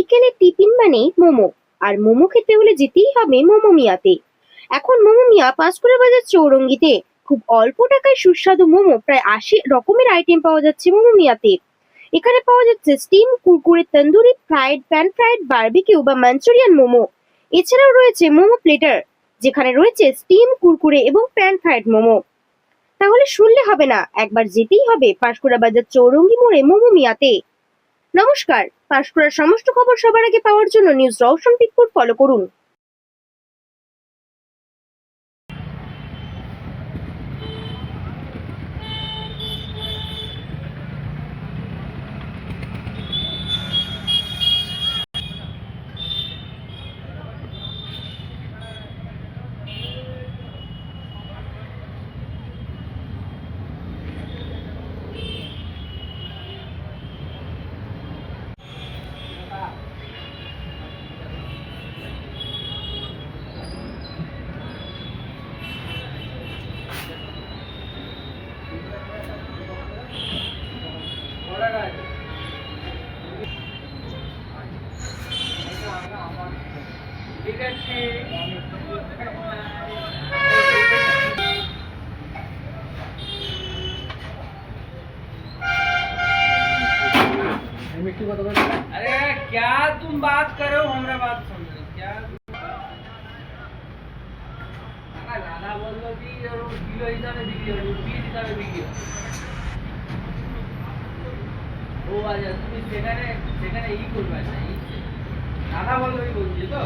বিকেলের টিফিন মানেই মোমো। আর মোমো খেতে হলে যেতেই হবে মোমো মিয়াতে। এখন মোমো মিয়া পাঁশকুড়া বাজার চৌরঙ্গিতে। খুব অল্প টাকায় সুস্বাদু মোমো, প্রায় আশি রকমের আইটেম পাওয়া যাচ্ছে মোমো মিয়াতে। এখানে পাওয়া যাচ্ছে steam Kurkure, tandoori fried pan fried barbecue বা মাঞ্চুরিয়ান মোমো। এছাড়াও রয়েছে মোমো প্লেটার যেখানে রয়েছে স্টিম কুরকুরে এবং প্যান ফ্রাইড মোমো। তাহলে শুনলে হবে না, একবার যেতেই হবে পাঁশকুড়া বাজার চৌরঙ্গি মোড়ে মোমো মিয়াতে। নমস্কার। পাঁশকুড়ার সমস্ত খবর সবার আগে পাওয়ার জন্য নিউজ রওশন পিকপুর ফলো করুন। अरे क्या तुम बात करो हमरा बात सुन रहे क्या টাকা দাদা বললো কি ওরকম কিলো হিসাবে বিক্রি হবে পিস হিসাবে বিক্রি হবে ও আচ্ছা তুমি সেখানে সেখানে ই করবে না ই দাদা বললো ই বলছি তো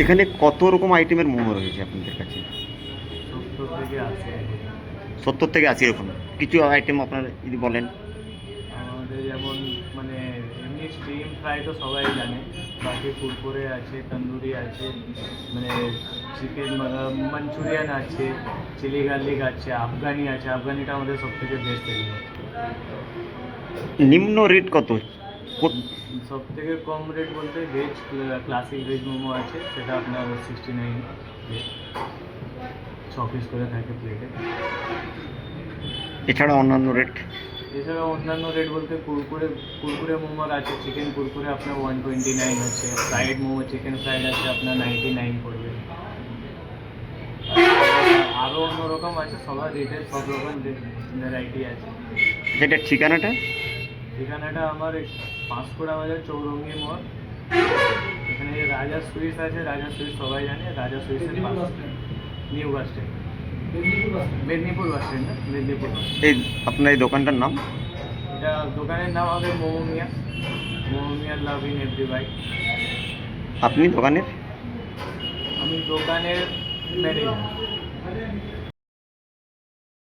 এখানে কত রকম আইটেমের মোমো রয়েছে আপনাদের কাছে? সত্তর থেকে সত্তর থেকে আশি রকম কিছু আইটেম আপনারা যদি বলেন। আমাদের যেমন মানে এমনি স্টিম ফ্রাই তো সবাই জানে। বাকি কুরকুরে আছে তন্দুরি আছে মানে চিকেন মাঞ্চুরিয়ান আছে চিলি গার্লিক আছে আফগানি আছে। আফগানিটা আমাদের সব থেকে বেস্ট এগুলো। নিম্ন রেট কত? সব থেকে কম রেট বলতে ভেজ ক্লাসিক ভেজ মোমো আছে সেটা আপনার সিক্সটি নাইন ছ পিস করে থাকে প্লেটে এছাড়া অন্যান্য রেট এছাড়া অন্যান্য রেট বলতে কুরকুরে কুরকুরে মোমোর আছে চিকেন কুরকুরে আপনার ওয়ান টোয়েন্টি নাইন আছে ফ্রাইড মোমো চিকেন ফ্রাইড আছে আপনার নাইনটি নাইন পড়বে আরও অন্যরকম আছে সবার রেটের সব রকম ভ্যারাইটি আছে। যেটার ঠিকানাটা? ঠিকানাটা আমার পাঁশকুড়া বাজার চৌরঙ্গি মোড়। এখানে যে রাজা সুইটস আছে রাজা সুইটস সবাই জানে রাজা সুইটসের পাশে। New bus stand. Medinipur bus stand Medinipur এই আপনার এই দোকানটার নাম? এটা দোকানের নাম হবে Momo Mia Momo Mia love in every bite আপনি দোকানের? আমি দোকানের ম্যানেজার।